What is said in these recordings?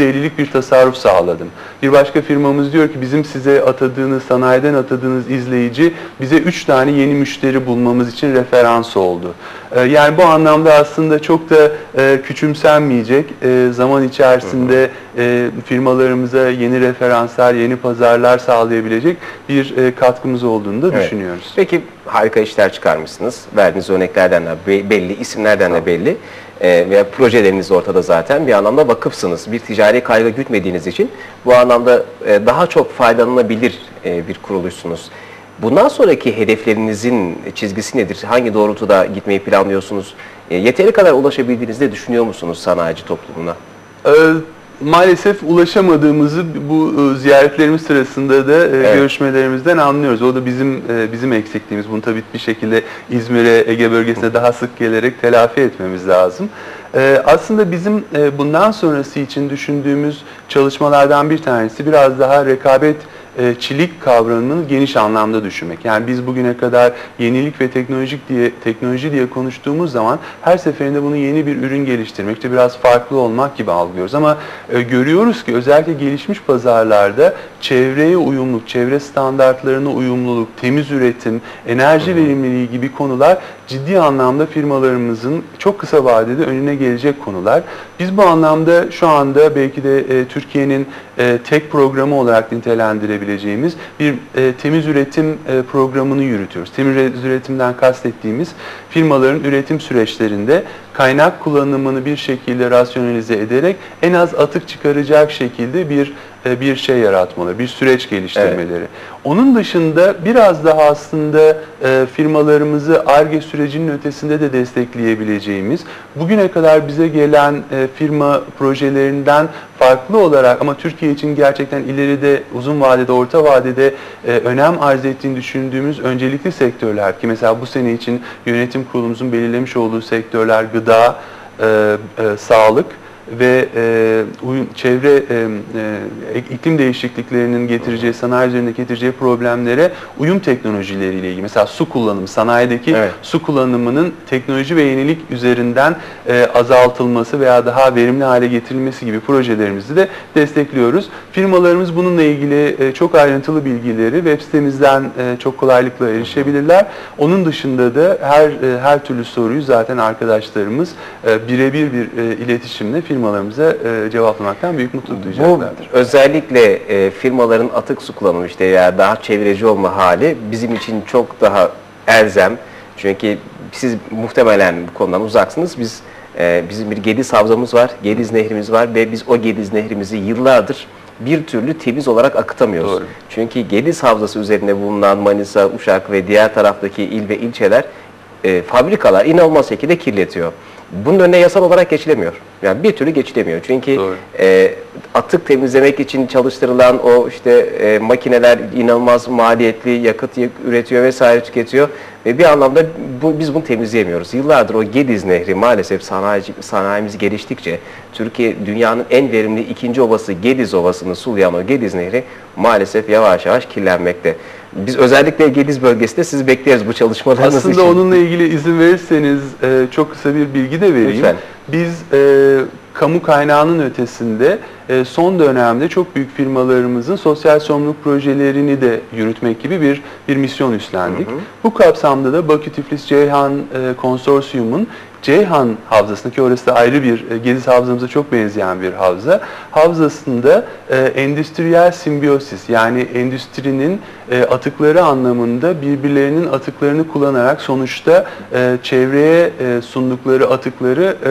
%50'lik bir tasarruf sağladım. Bir başka firmamız diyor ki bizim size atadığınız, sanayiden atadığınız izleyici bize 3 tane yeni müşteri bulmamız için referans oldu. Ee, Yani bu anlamda aslında çok da e, küçümsenmeyecek, e, zaman içerisinde e, firmalarımıza yeni referanslar, yeni pazarlar sağlayabilecek bir e, katkımız olduğunu da Evet. düşünüyoruz. Peki harika işler çıkarmışsınız. Verdiğiniz örneklerden de be- belli, isimlerden de belli. Ee, ve projeleriniz ortada zaten. Bir anlamda vakıfsınız. Bir ticari kaygı gütmediğiniz için bu anlamda e, daha çok faydalanabilir e, bir kuruluşsunuz. Bundan sonraki hedeflerinizin çizgisi nedir? Hangi doğrultuda gitmeyi planlıyorsunuz? E, yeteri kadar ulaşabildiğinizi de düşünüyor musunuz sanayici toplumuna? Ee, Maalesef ulaşamadığımızı bu e, ziyaretlerimiz sırasında da e, görüşmelerimizden anlıyoruz. O da bizim e, bizim eksikliğimiz. Bunu tabii bir şekilde İzmir'e, Ege bölgesine daha sık gelerek telafi etmemiz lazım. Aslında bizim bundan sonrası için düşündüğümüz çalışmalardan bir tanesi biraz daha rekabet e, çilik kavramını geniş anlamda düşünmek. Yani biz bugüne kadar yenilik ve teknolojik diye teknoloji diye konuştuğumuz zaman her seferinde bunu yeni bir ürün geliştirmek, işte biraz farklı olmak gibi algılıyoruz. Ama e, görüyoruz ki özellikle gelişmiş pazarlarda çevreye uyumluluk, çevre standartlarına uyumluluk, temiz üretim, enerji verimliliği gibi konular ciddi anlamda firmalarımızın çok kısa vadede önüne gelecek konular. Biz bu anlamda şu anda belki de e, Türkiye'nin e, tek programı olarak nitelendirebileceğimiz bir e, temiz üretim e, programını yürütüyoruz. Temiz üretimden kastettiğimiz firmaların üretim süreçlerinde kaynak kullanımını bir şekilde rasyonalize ederek en az atık çıkaracak şekilde bir e, bir şey yaratmaları, bir süreç geliştirmeleri. Onun dışında biraz daha aslında e, firmalarımızı ARGE sürecinin ötesinde de destekleyebileceğimiz, bugüne kadar bize gelen e, firma projelerinden farklı olarak ama Türkiye için gerçekten ileride, uzun vadede, orta vadede önem arz ettiğini düşündüğümüz öncelikli sektörler ki mesela bu sene için yönetim kurulumuzun belirlemiş olduğu sektörler gıda, e, e, sağlık, ve e, uyum, çevre e, e, iklim değişikliklerinin getireceği, sanayi üzerinde getireceği problemlere uyum teknolojileriyle ilgili. Mesela su kullanımı, sanayideki Evet. su kullanımının teknoloji ve yenilik üzerinden e, azaltılması veya daha verimli hale getirilmesi gibi projelerimizi de destekliyoruz. Firmalarımız bununla ilgili e, çok ayrıntılı bilgileri web sitemizden e, çok kolaylıkla erişebilirler. Onun dışında da her e, her türlü soruyu zaten arkadaşlarımız e, birebir bir e, iletişimle firmalarımıza e, cevaplamaktan büyük mutluluk Bu duyacaklardır. özellikle e, firmaların atık su kullanımı işte ya daha çevreci olma hali bizim için çok daha elzem. Çünkü siz muhtemelen bu konudan uzaksınız. Biz e, bizim bir Gediz havzamız var, Gediz nehrimiz var ve biz o Gediz nehrimizi yıllardır bir türlü temiz olarak akıtamıyoruz. Doğru. Çünkü Gediz havzası üzerinde bulunan Manisa, Uşak ve diğer taraftaki il ve ilçeler e, fabrikalar inanılmaz şekilde kirletiyor. Bunun önüne yasal olarak geçilemiyor. Yani bir türlü geçilemiyor. Çünkü Doğru. e, atık temizlemek için çalıştırılan o işte e, makineler inanılmaz maliyetli yakıt yak- üretiyor vesaire tüketiyor ve bir anlamda bu, biz bunu temizleyemiyoruz. Yıllardır o Gediz Nehri maalesef sanayici, sanayimiz geliştikçe Türkiye dünyanın en verimli ikinci ovası Gediz Ovası'nı sulayan o Gediz Nehri maalesef yavaş yavaş kirlenmekte. Biz özellikle Gediz bölgesinde sizi bekleriz bu çalışmalarınız Aslında için. onunla ilgili izin verirseniz e, çok kısa bir bilgi de vereyim. Lütfen. Biz e, kamu kaynağının ötesinde e, son dönemde çok büyük firmalarımızın sosyal sorumluluk projelerini de yürütmek gibi bir bir misyon üstlendik. Bu kapsamda da Bakü Tiflis Ceyhan e, Konsorsiyum'un Ceyhan Havzası'nda ki orası da ayrı bir e, Gediz Havzamıza çok benzeyen bir havza. Havzasında e, endüstriyel simbiyosis yani endüstrinin e, atıkları anlamında birbirlerinin atıklarını kullanarak sonuçta e, çevreye e, sundukları atıkları e,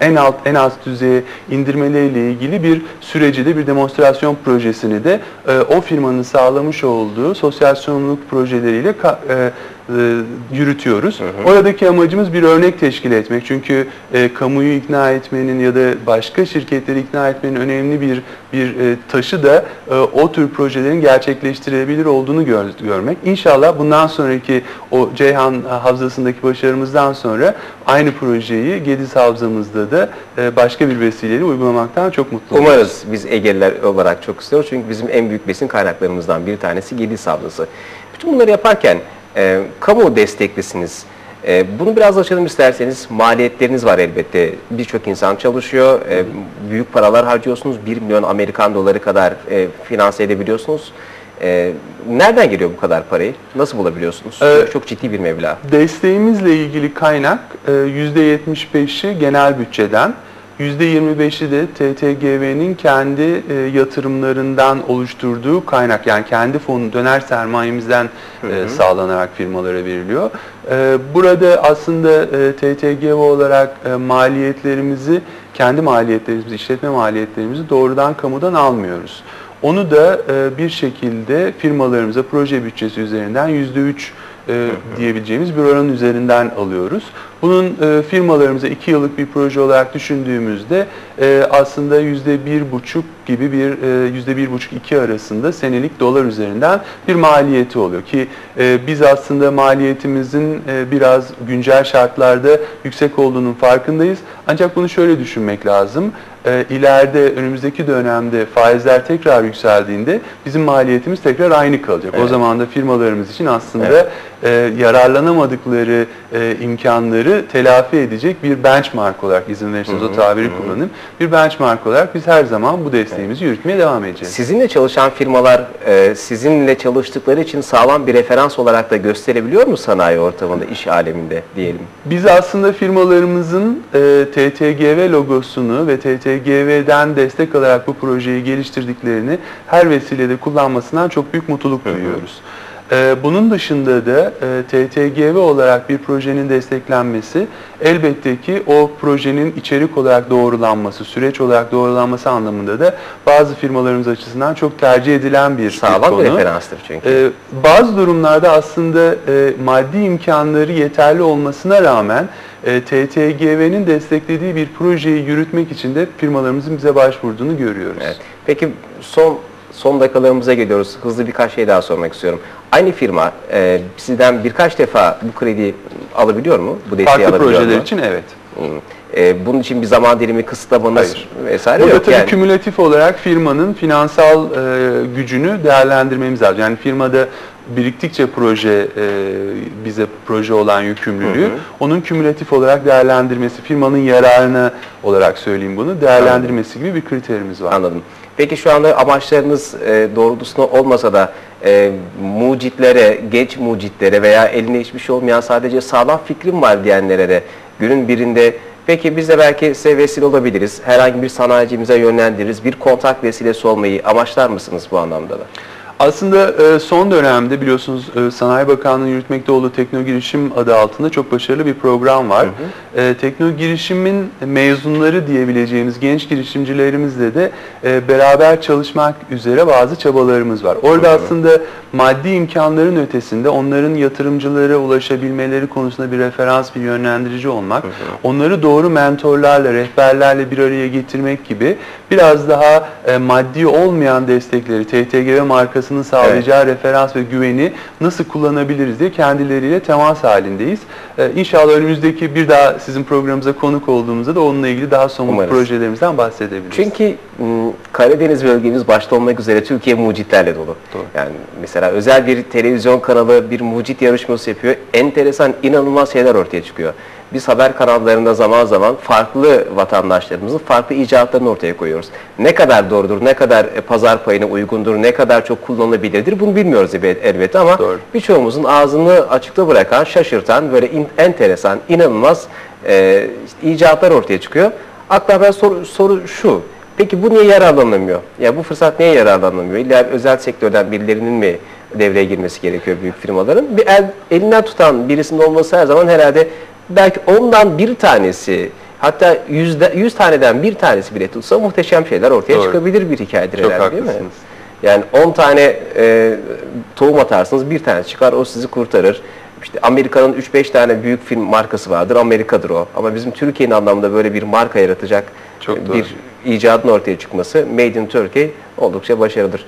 en alt en az düzeye indirmeleriyle ilgili bir süreci de bir demonstrasyon projesini de e, o firmanın sağlamış olduğu sosyal sorumluluk projeleriyle ka- e, yürütüyoruz. Oradaki amacımız bir örnek teşkil etmek. Çünkü e, kamuyu ikna etmenin ya da başka şirketleri ikna etmenin önemli bir bir e, taşı da e, o tür projelerin gerçekleştirebilir olduğunu gör- görmek. İnşallah bundan sonraki o Ceyhan Havzası'ndaki başarımızdan sonra aynı projeyi Gediz Havzamızda da e, başka bir vesileyle uygulamaktan çok mutlu oluruz. Umarız biz Egeliler olarak çok istiyoruz. Çünkü bizim en büyük besin kaynaklarımızdan bir tanesi Gediz Havzası. Bütün bunları yaparken e, kamu desteklisiniz. E, bunu biraz açalım isterseniz. Maliyetleriniz var elbette. Birçok insan çalışıyor. E, büyük paralar harcıyorsunuz. 1 milyon Amerikan doları kadar e, finanse edebiliyorsunuz. E, nereden geliyor bu kadar parayı? Nasıl bulabiliyorsunuz? Ee, çok ciddi bir meblağ. Desteğimizle ilgili kaynak e, %75'i genel bütçeden, %25'i de TTGV'nin kendi e, yatırımlarından oluşturduğu kaynak yani kendi fonu döner sermayemizden e, sağlanarak firmalara veriliyor. E, Burada aslında e, TTGV olarak e, maliyetlerimizi, kendi maliyetlerimizi, işletme maliyetlerimizi doğrudan kamudan almıyoruz. Onu da e, bir şekilde firmalarımıza proje bütçesi üzerinden %3 e, diyebileceğimiz bir oran üzerinden alıyoruz. Bunun e, firmalarımıza iki yıllık bir proje olarak düşündüğümüzde e, aslında yüzde bir buçuk gibi bir e, yüzde bir buçuk iki arasında senelik dolar üzerinden bir maliyeti oluyor ki e, biz aslında maliyetimizin e, biraz güncel şartlarda yüksek olduğunun farkındayız. Ancak bunu şöyle düşünmek lazım. E, ileride önümüzdeki dönemde faizler tekrar yükseldiğinde bizim maliyetimiz tekrar aynı kalacak. O zaman da firmalarımız için aslında Evet. e, yararlanamadıkları e, imkanları telafi edecek bir benchmark olarak izin verirseniz o tabiri kullanayım. Bir benchmark olarak biz her zaman bu desteğimizi yürütmeye devam edeceğiz. Sizinle çalışan firmalar e, sizinle çalıştıkları için sağlam bir referans olarak da gösterebiliyor mu sanayi ortamında, iş aleminde diyelim? Biz aslında firmalarımızın e, TTGV logosunu ve TTGV'den destek alarak bu projeyi geliştirdiklerini her vesilede kullanmasından çok büyük mutluluk duyuyoruz. E, bunun dışında da e, TTGV olarak bir projenin desteklenmesi elbette ki o projenin içerik olarak doğrulanması, süreç olarak doğrulanması anlamında da bazı firmalarımız açısından çok tercih edilen bir, Sağlam konu. bir referanstır çünkü. Ee, bazı durumlarda aslında e, maddi imkanları yeterli olmasına rağmen e, TTGV'nin desteklediği bir projeyi yürütmek için de firmalarımızın bize başvurduğunu görüyoruz. Evet. Peki son son dakikalarımıza geliyoruz. Hızlı birkaç şey daha sormak istiyorum. Aynı firma e, sizden birkaç defa bu krediyi alabiliyor mu? Bu desteği Farklı alabiliyor projeler mu? için evet. Hı. E, bunun için bir zaman dilimi kısıtlamanız Hayır. vesaire Burada yok tabii yani. kümülatif olarak firmanın finansal e, gücünü değerlendirmemiz lazım. Yani firmada biriktikçe proje e, bize proje olan yükümlülüğü onun kümülatif olarak değerlendirmesi, firmanın yararına olarak söyleyeyim bunu, değerlendirmesi gibi bir kriterimiz var. Anladım. Peki şu anda amaçlarınız e, doğrultusunda olmasa da e, mucitlere, genç mucitlere veya eline hiçbir şey olmayan sadece sağlam fikrim var diyenlere de günün birinde peki biz de belki size vesile olabiliriz. Herhangi bir sanayicimize yönlendiririz. Bir kontak vesilesi olmayı amaçlar mısınız bu anlamda da? Aslında e, son dönemde biliyorsunuz e, Sanayi Bakanlığı'nın yürütmekte olduğu Tekno Girişim adı altında çok başarılı bir program var. E, Tekno Girişim'in mezunları diyebileceğimiz genç girişimcilerimizle de beraber çalışmak üzere bazı çabalarımız var. Orada aslında maddi imkanların ötesinde onların yatırımcılara ulaşabilmeleri konusunda bir referans, bir yönlendirici olmak, onları doğru mentorlarla, rehberlerle bir araya getirmek gibi biraz daha e, maddi olmayan destekleri, TTGV markasının sağlayacağı referans ve güveni nasıl kullanabiliriz diye kendileriyle temas halindeyiz. E, İnşallah önümüzdeki bir daha sizin programımıza konuk olduğumuzda da onunla ilgili daha somut Umarız. projelerimizden bahsedebiliriz. Çünkü m, Karadeniz bölgemiz başta olmak üzere Türkiye mucitlerle dolu. Doğru. Yani mesela özel bir televizyon kanalı bir mucit yarışması yapıyor. Enteresan, inanılmaz şeyler ortaya çıkıyor. Biz haber kanallarında zaman zaman farklı vatandaşlarımızın farklı icatlarını ortaya koyuyoruz. Ne kadar doğrudur, ne kadar e, pazar payına uygundur, ne kadar çok kullanılabilirdir bunu bilmiyoruz elbet- elbette ama Doğru. birçoğumuzun ağzını açıkta bırakan, şaşırtan, böyle in- enteresan, inanılmaz e, icatlar ortaya çıkıyor. Akla ben soru, soru şu. Peki bu niye yararlanamıyor? Ya bu fırsat niye yararlanamıyor? İlla özel sektörden birilerinin mi devreye girmesi gerekiyor büyük firmaların? Bir el, elinden tutan birisinin olması her zaman herhalde belki ondan bir tanesi hatta yüzde, yüz taneden bir tanesi bile tutsa muhteşem şeyler ortaya Doğru. çıkabilir bir hikayedir Çok herhalde değil mi? haklısınız. Yani 10 tane e, tohum atarsınız bir tane çıkar o sizi kurtarır. İşte Amerika'nın 3-5 tane büyük film markası vardır. Amerika'dır o. Ama bizim Türkiye'nin anlamda böyle bir marka yaratacak Çok e, doğru. bir icadın ortaya çıkması Made in Turkey oldukça başarılıdır.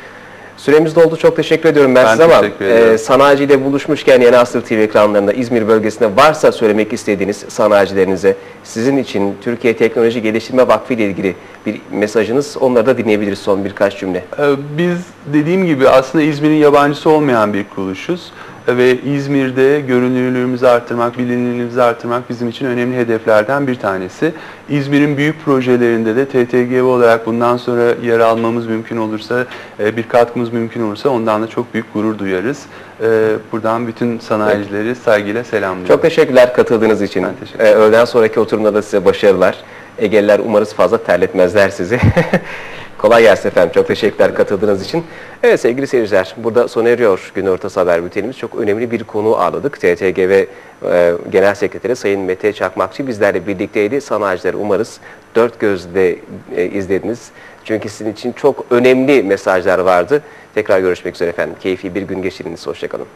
Süremiz doldu. Çok teşekkür ediyorum ben, Ben size ama e, sanayiciyle buluşmuşken Yeni Asır TV ekranlarında İzmir bölgesinde varsa söylemek istediğiniz sanayicilerinize sizin için Türkiye Teknoloji Geliştirme Vakfı ile ilgili bir mesajınız onları da dinleyebiliriz son birkaç cümle. Ee, Biz dediğim gibi aslında İzmir'in yabancısı olmayan bir kuruluşuz. ve İzmir'de görünürlüğümüzü artırmak, bilinirliğimizi artırmak bizim için önemli hedeflerden bir tanesi. İzmir'in büyük projelerinde de TTGV olarak bundan sonra yer almamız mümkün olursa, e, bir katkımız mümkün olursa ondan da çok büyük gurur duyarız. E, Buradan bütün sanayicileri saygıyla selamlıyorum. Çok teşekkürler katıldığınız için. Ben teşekkür Ee, öğleden sonraki oturumda da size başarılar. Egeliler umarız fazla terletmezler sizi. Kolay gelsin efendim. Çok teşekkürler katıldığınız için. Evet sevgili seyirciler, burada sona eriyor gün ortası haber bültenimiz. Çok önemli bir konu ağladık. TTGV e, Genel Sekreteri Sayın Mete Çakmakçı bizlerle birlikteydi. Sanayiciler umarız dört gözle e, izlediniz. Çünkü sizin için çok önemli mesajlar vardı. Tekrar görüşmek üzere efendim. Keyifli bir gün geçiriniz. Hoşçakalın.